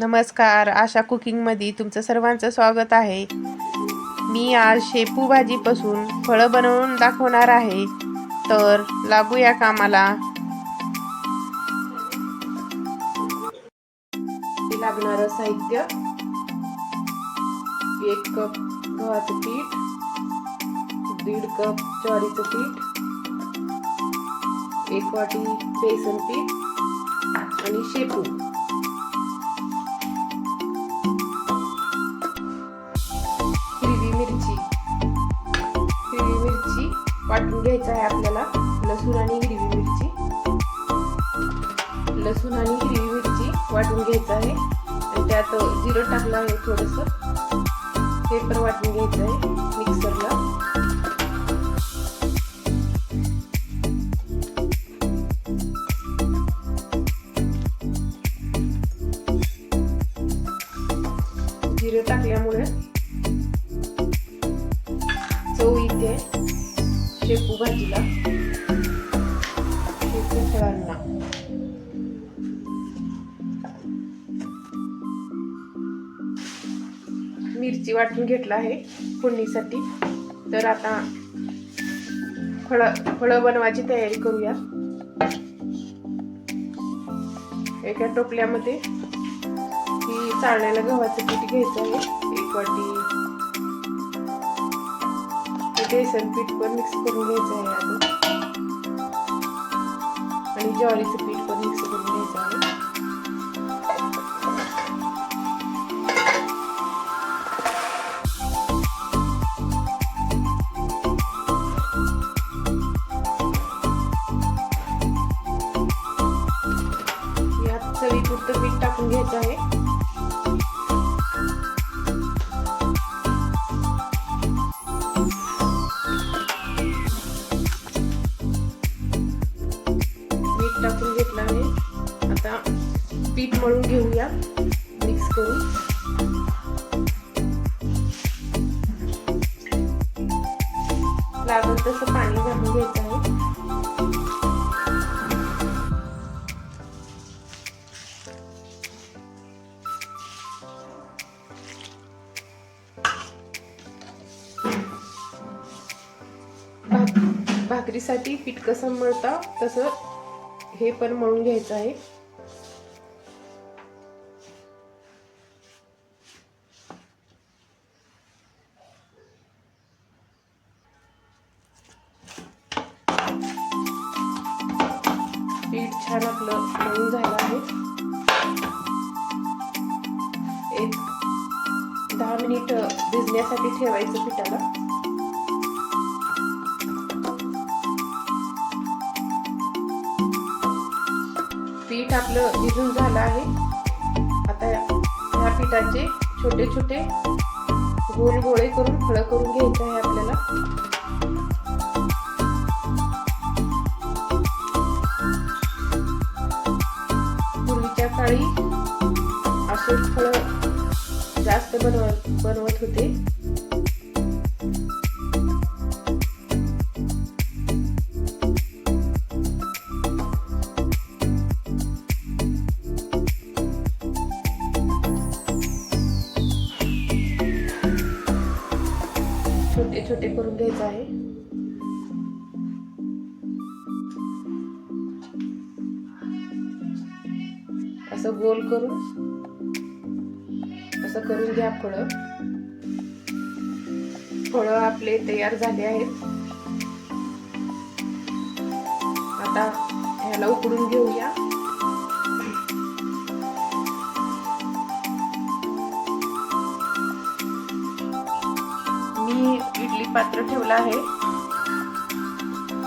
नमस्कार आशा कुकिंगमध्ये तुमचं सर्वांचं स्वागत आहे. मी आज शेपू भाजीपासून फळं बनवून दाखवणार आहे. तर लागूया कामाला. लागणारं साहित्य. एक कप गव्हाचं पीठ. दीड कप ज्वारीचं पीठ. एक वाटी बेसन पीठ. आणि शेपू. घ्यायचं आहे आपल्याला लसूण आणि हिरवी मिरची. लसूण आणि हिरवी मिरची वाटून घ्यायचं आहे. आणि त्यात जिरं टाकलं आहे थोडंसं. हे पण वाटून घ्यायचं आहे मिक्सरला. जिरं टाकल्यामुळे चव येते. शेपू भाजीला शेपू फळांना मिरची वाटून घेतला आहे फोडणीसाठी. तर आता फळं फळं बनवायची तयारी करूया. एका टोपल्यामध्ये ही चाळण्याला गव्हाचं पीठ घ्यायचं आहे. एक वाटी बेसन पीठ पण मिक्स करून घ्यायचं आहे अजून आणि ज्वारीचं पीठ पण मिक्स करून घ्यायचं आहे. यात चवीपुरतं पीठ टाकून घ्यायचं आहे. पीठ मळून घेऊया. मिक्स करून. लागून तसं पाणी घालून घ्यायचं आहे. भाकरीसाठी पीठ कसं मळता तसं हे पण मळून घ्यायचं आहे. छान आपलं मळून झालं आहे. एक दहा मिनिट भिजण्यासाठी ठेवायचं पिठाला. पीठ आपलं भिजून झालं आहे. आता ह्या पिठाचे छोटे छोटे गोल गोळे करून फळं करून घ्यायचं आहे आपल्याला. जास्त बनव बनवत होते. छोटे छोटे करून घ्यायचं आहे. असं गोल करून असं करून घ्या फळं. फळं आपले तयार झाले आहेत. आता ह्याला उकडून घेऊया. मी इडली पात्र ठेवलं आहे.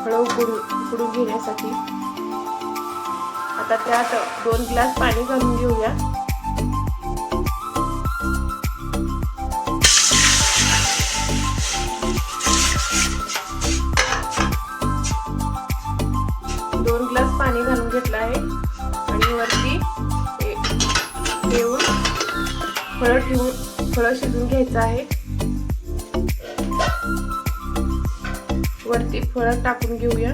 फळं उकडून उकडून घेण्यासाठी. आता त्यात दोन ग्लास पाणी घालून घेऊया. फळं ठेवून फळं शिजून घ्यायचं आहे. वरती फळं टाकून घेऊया.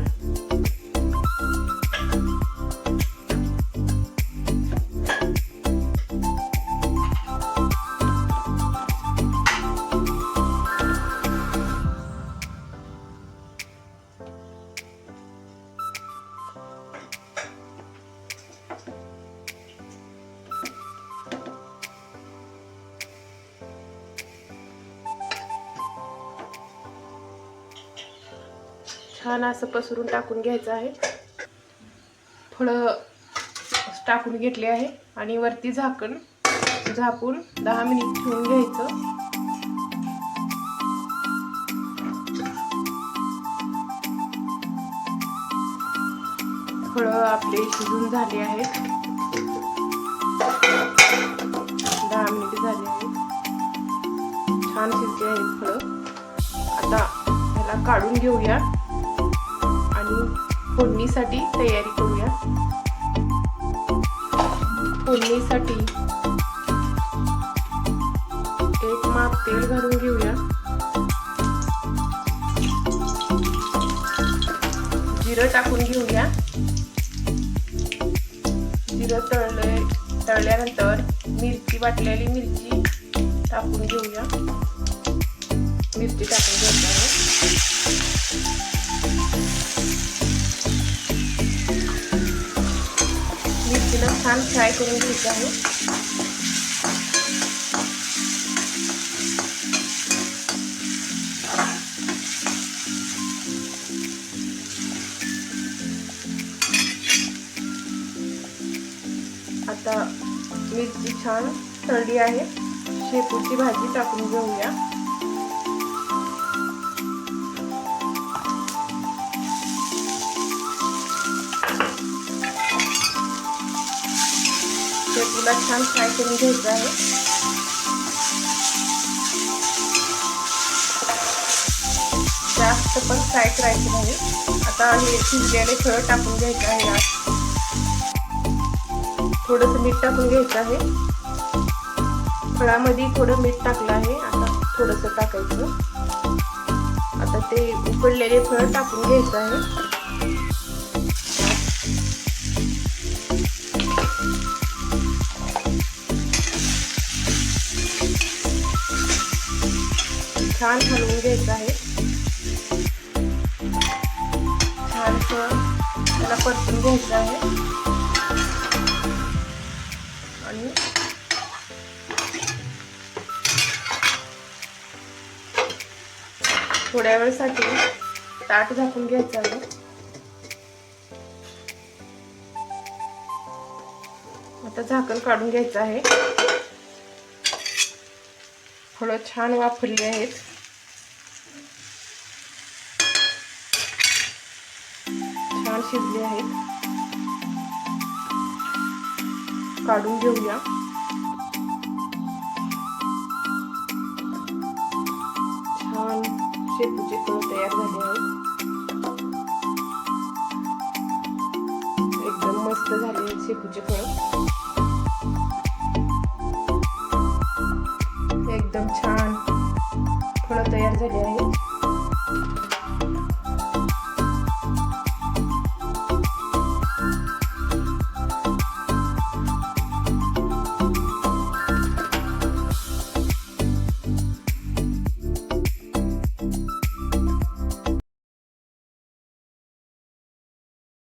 छान असं पसरून टाकून घ्यायचं आहे. फळं टाकून घेतले आहे आणि वरती झाकण झाकून दहा मिनिट ठेवून घ्यायचं. फळं आपले शिजून झाले आहेत. दहा मिनिट झाले आहेत. छान शिजले आहेत फळं आता ह्याला काढून घेऊया. आणि फोडणीसाठी तयारी करूया. फोडणीसाठी एक माप तेल घालून घेऊया. जिरं टाकून घेऊया. जिरं तळले तळल्यानंतर मिरची वाटलेली मिरची टाकून घेऊया. मिरची टाकून घेऊया एकदम छान फ्राय करून घ्यायचं आहे. आता मिरची छान तळली आहे. शेपूची भाजी टाकून घेऊया. तुला छान फ्राय करून घ्यायचं आहे. जास्त पण फ्राय करायचं नाही. आता हे शिजलेले फळं टाकून घ्यायचं आहे यात थोडंसं मीठ टाकून घ्यायचं आहे. फळामध्ये थोडं मीठ टाकलं आहे. आता थोडंसं टाकायचं. आता ते उकडलेले फळ टाकून घ्यायचं आहे. छान हलवून घ्यायचं आहे. छान त्याला परतून घ्यायचं आहे. आणि थोड्या वेळसाठी ताट झाकून घ्यायचं आहे. आता झाकण काढून घ्यायचं आहे. फळं छान वापरली आहेत. छान शिजली आहेत. काढून घेऊया. छान शेपूचे फळ तयार झाले आहेत. एकदम मस्त झाले आहेत शेपूचे फळ एकदम छान. फळं तयार झाली आहेत.